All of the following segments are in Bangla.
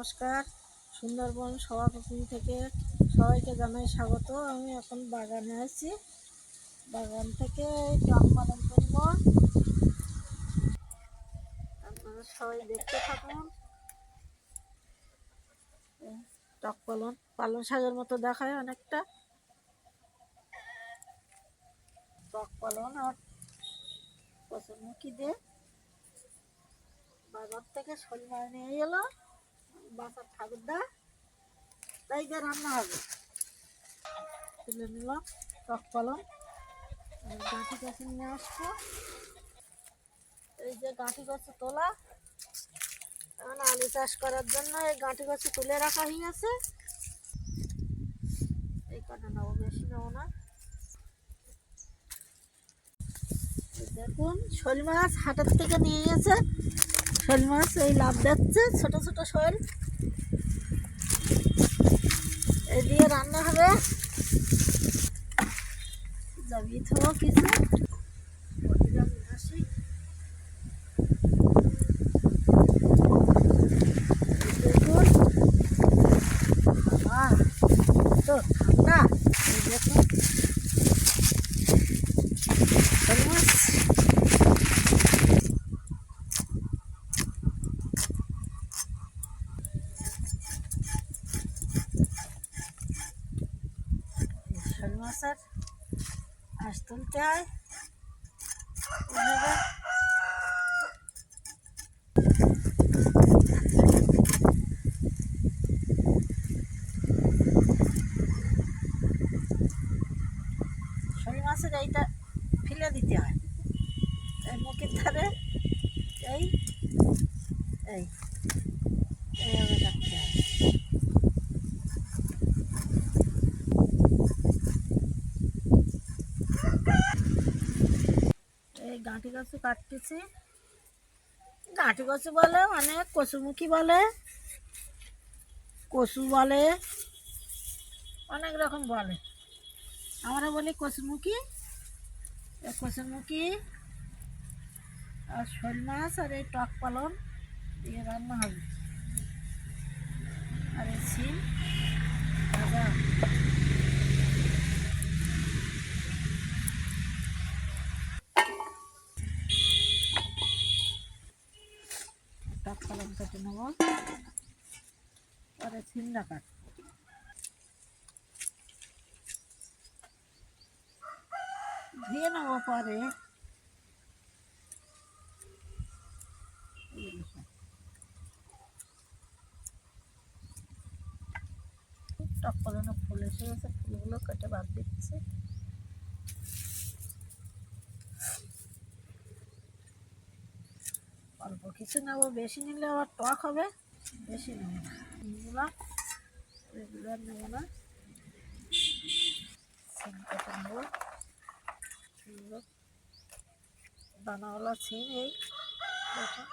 নমস্কার, সুন্দরবন সভাপতি থেকে সবাইকে জানাই স্বাগত। আমি এখন বাগানে আছি। বাগান থেকে টক পালন করব। আপনারা সবাই দেখতে থাকুন। টক পালন পালন শাকের মতো দেখায় অনেকটা। টক পালন আর কচুরমুখী দিয়ে বাজার থেকে মাছ নিয়ে এলো। বাসার ঠাকুরদা, তাই দিয়ে রান্না হবে। তুলে নিলাম, টক পালন গাঁঠি কাছে নিয়ে আসব। এই যে গাঁঠি গাছে তোলা, এখন আলু চাষ করার জন্য এই গাঁঠি গাছে তুলে রাখা হয়ে আছে এই কটা নেব, বেশি নেব না। দেখুন, শোল মাছ হাটের থেকে নিয়ে গেছে। শোল মাছ, এই লাভ দিচ্ছে ছোট ছোট শোল। এই দিয়ে রান্না হবে। যাবি থাকো কিছু বটিটা নিয়ে আসি। এই দেখুন বাবা, তো ঠান্ডা এই দেখুন শোল মাছ শোল মাছের আঁশ তুলতে হয় এভাবে শোল মাছের এইটা ফেলে দিতে হয় এই মুখের ধারে এই এই। এইভাবে এই গাঁঠি কচু কাটতেছি। গাঁঠি কচু বলে মানে কচুমুখী বলে। কচু বলে। অনেক রকম বলে। আমরা বলি কচুমুখী। কচুমুখী আর শোল মাছ আর এই টক পালন। দিয়ে রান্না হবে। আর এই সিম, ভাজা। টক পালন কেটে নেব। পরে ছিন্ডা কাট ধুয়ে নেব পরে। টক পালনে ফুল এসে গেছে, ফুলগুলো কেটে বাদ দিচ্ছে। অল্প কিছু নেব, বেশি নিলে আবার টক হবে, বেশি নেব না। রেগুলার নেব না। দানাওয়ালা সিম এই। দেখুন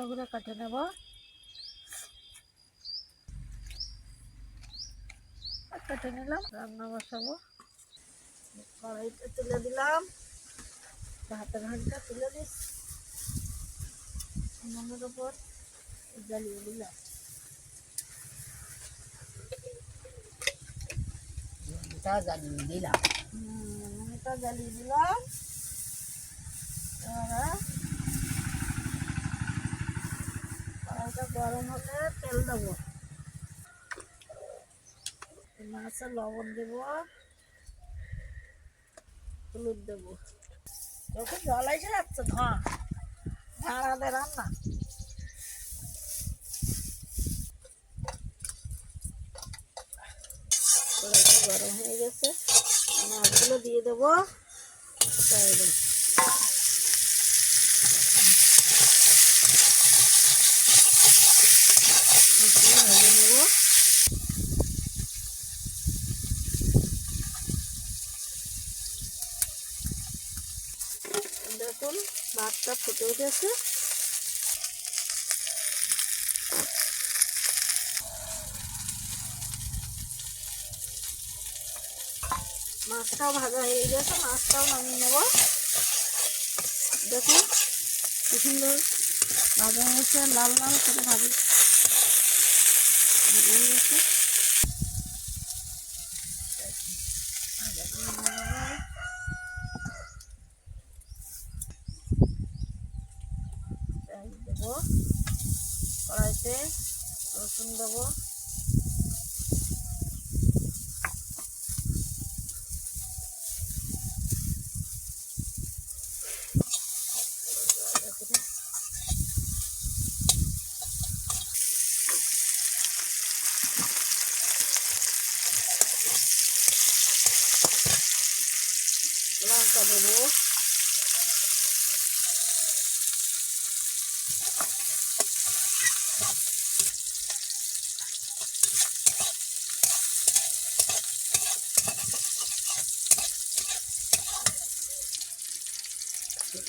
ছোট ছোট করে কেটে নেব আর কেটে নিলাম রান্না বসাবো কড়াইতে তুলে দিলাম ভাতের হাঁড়িটা তুলে দিস উনুনের উপর জ্বালিয়ে দিলাম তা জ্বালিয়ে দিলাম হুম, উনুনটা জ্বালিয়ে দিলাম এবারে গরম হলে তেল দেবো। মাছে লবণ দেবো। হলুদ দেবো। যখন জল এসে যাচ্ছে, ধোঁয়া। ঝাড়ালে রান্না। গরম হয়ে গেছে। মাছগুলো দিয়ে দেবো। তাহলে মাছগুলো ভেজে নেব দেখুন ভাতটা ফুটে উঠেছে। মাছটাও ভাজা হয়ে গেছে, মাছটাও নামিয়ে নেব। দেখুন কি সুন্দর ভাজা হয়েছে, লাল লাল করে ভাজি ভাজা হয়েছে পেঁয়াজ দেবো কড়াইতে রসুন দেবো লঙ্কা দেবো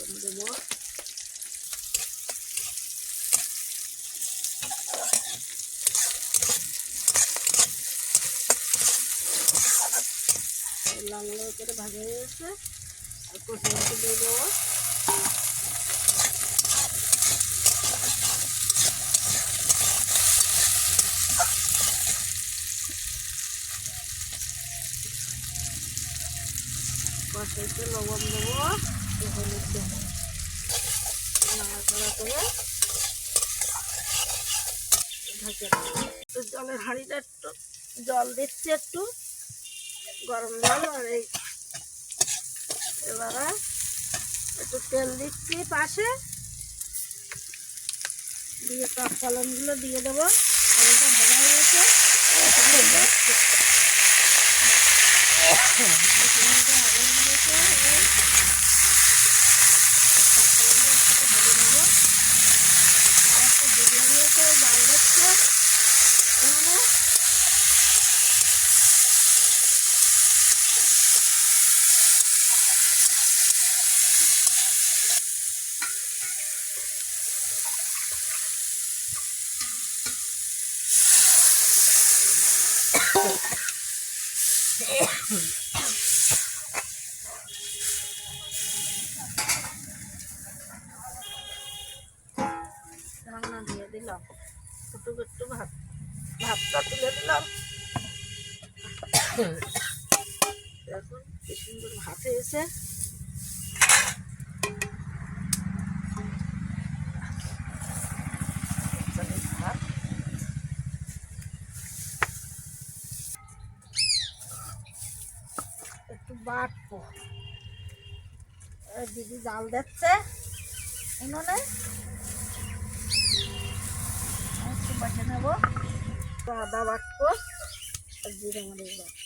বেগুন দেবো লাল লাল করে ভাজা হয়ে গেছে আর লবণ দেবো। একটু হলুদ দেবো জলের হাঁড়িটা একটু জল দিচ্ছি একটু, গরম জল আর এই এবারে একটু তেল দিচ্ছি পাশে। দিয়ে টক পালনগুলো দিয়ে দেবো। আর এটা ভাজা হয়ে গেছে, এই টক পালনটা একসাথে ভেজে নেব। আর একটু ডুবিয়ে দিয়েছে, জাল দিচ্ছে। এখানে রান্না দিয়ে দিলাম। একটু একটু ভাত, ভাতটা তুলে দিলাম। দেখুন কি সুন্দর ভাত হয়েছে একটু বাটবো। দিদি জাল দিচ্ছে। উনুনে বাটে নেব আদা বাটবো আর জিরে মরিচ বাটবো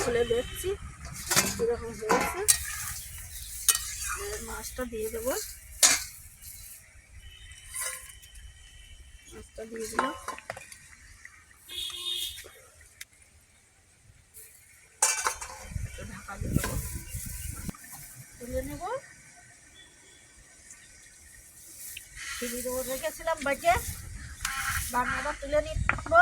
খুলে দেখছি কীরকম হয়েছে। মাছটা দিয়ে দেবো। মাছটা দিয়ে দিলাম। ঢাকা দেবো। তুলে নেব। ফিরির ওপর রেখেছিলাম বাজে রান্নাটা তুলে নিব।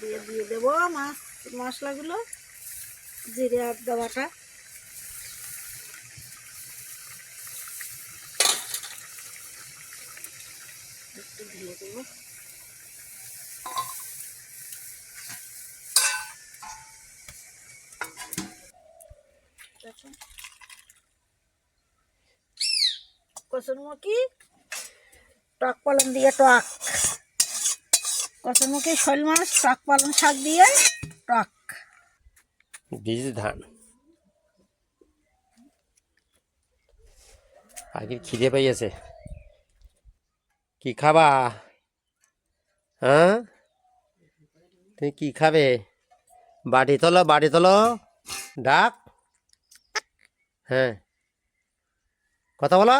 দিয়ে দিয়ে দেবো মাছ মশলাগুলো জিরে আদা বাটা। একটু। টক পালং দিয়ে টক। কচুরমুখী শোল মাছ, টক পালং শাক দিয়ে টক। বীজ ধান। আগে খিদে পাইয়াছে কি খাবা? হ্যাঁ? তুমি কি খাবে? বাটি তোলো বাটি তোলো। ডাক। হ্যাঁ। কথা বলো।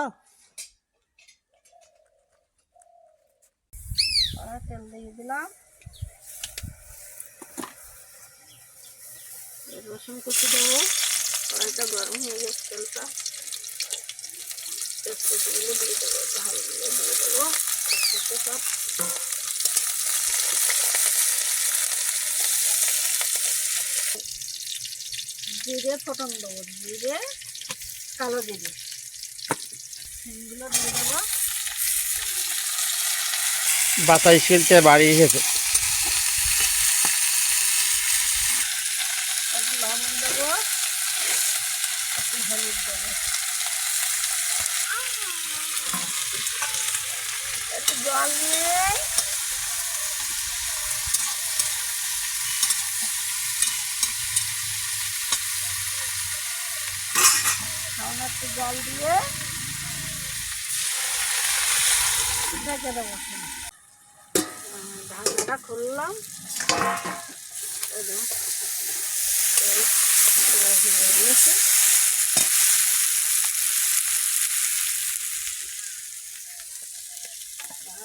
তেল দিয়ে দিলাম। রসুন কুচি দেবো। কড়াইটা গরম হয়ে গেছে তেলটা। তেজপাতাগুলো দিয়ে দেবো ঝালগুলো দিয়ে দেবো। সব। জিরে ফোটন দেবো। জিরে, কালো জিরে। সিমগুলো দিয়ে দেবো। বাতাই শিলতে বাড়ি এসেছে জল একটু জল দিয়ে। ঢেকে দেবো ঢাকনাটা খুললাম।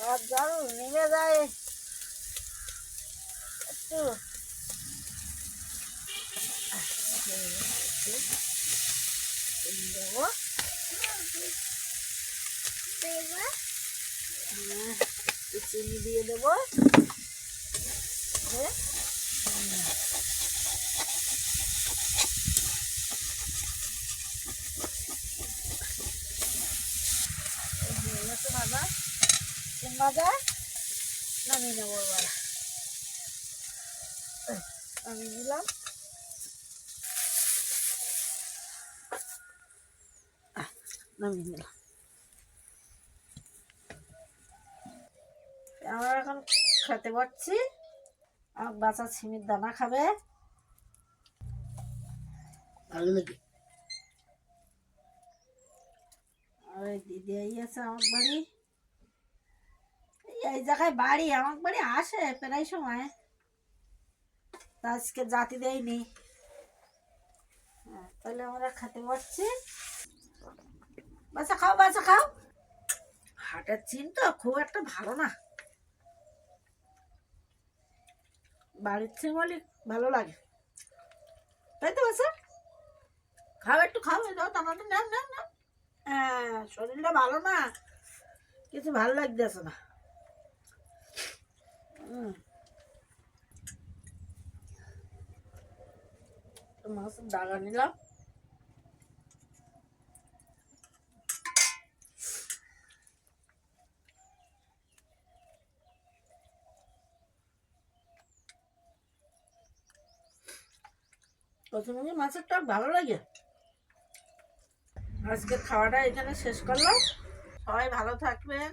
হয়ে জল নেমে যায়। একটু। দেবো হ্যাঁ, একটু চিনি দিয়ে দেবো ভাজা সিম ভাজা নামিয়ে নেব এবার নামিয়ে নিলাম নামিয়ে নিলাম আমরা এখন খেতে পারছি। আমার বাচ্চা ছিমির দানা খাবে। ভালো আর দিদি এই আছে আমার বাড়ি। এই- জায়গায় বাড়ি আমার বাড়ি আসে প্রায় সময়। আজকে জাতি দেয়নি। হ্যাঁ, তাহলে আমরা খেতে পারছি। বাচ্চা খাও বাচ্চা খাও। হাটের চিন তো খুব একটা ভালো না। বাড়ির বলি ভালো লাগে। তাই তো বাসা খাও একটু, খাও দাও নাম নাম নাম হ্যাঁ শরীরটা ভালো না, কিছু ভালো লাগতেছে না। মাছের ডাগা নিলাম। প্রথমে মাছের টক ভালো লাগে। আজকে খাওয়াটা এখানে শেষ করলাম। সবাই ভালো থাকবেন।